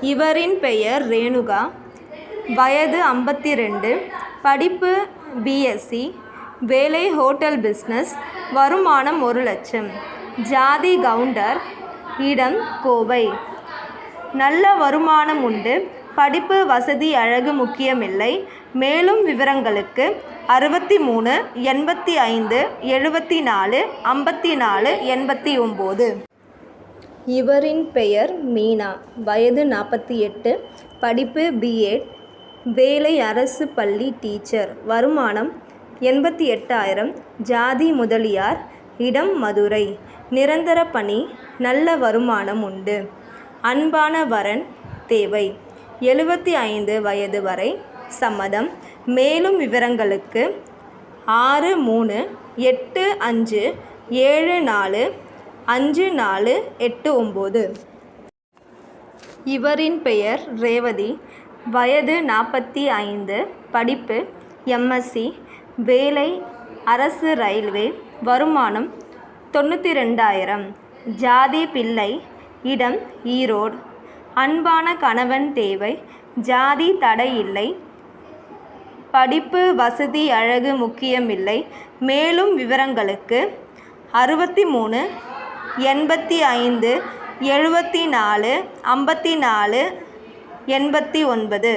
இவரின் பெயர் ரேணுகா. வயது ஐம்பத்தி ரெண்டு படிப்பு பிஎஸ்சி வேலை ஹோட்டல் பிஸ்னஸ் வருமானம் ஒரு லட்சம். ஜாதி கவுண்டர். இடம் கோவை. நல்ல வருமானம் உண்டு. படிப்பு வசதி அழகு முக்கியமில்லை. மேலும் விவரங்களுக்கு அறுபத்தி மூணு எண்பத்தி ஐந்து எழுபத்தி நாலு ஐம்பத்தி நாலு எண்பத்தி ஒம்பது. இவரின் பெயர் மீனா. வயது நாற்பத்தி எட்டு படிப்பு பிஎட் வேலை அரசு பள்ளி டீச்சர். வருமானம் எண்பத்தி எட்டாயிரம் ஜாதி முதலியார் இடம் மதுரை. நிரந்தர பணி நல்ல வருமானம் உண்டு. அன்பான வரன் தேவை. எழுபத்தி ஐந்து வயது வரை சம்மதம். மேலும் விவரங்களுக்கு ஆறு மூணு எட்டு அஞ்சு ஏழு நாலு அஞ்சு நாலு எட்டு ஒம்பது. இவரின் பெயர் ரேவதி. வயது நாற்பத்தி ஐந்து. படிப்பு எம்எஸ்சி வேலை அரசு ரயில்வே. வருமானம் தொண்ணூற்றி ரெண்டாயிரம். ஜாதி பிள்ளை. இடம் ஈரோடு. அன்பான கணவன் தேவை. ஜாதி தடை இல்லை. படிப்பு வசதி அழகு முக்கியமில்லை. மேலும் விவரங்களுக்கு அறுபத்தி மூணு எண்பத்தி ஐந்து எழுபத்தி நாலு ஐம்பத்தி நாலு எண்பத்தி ஒன்பது.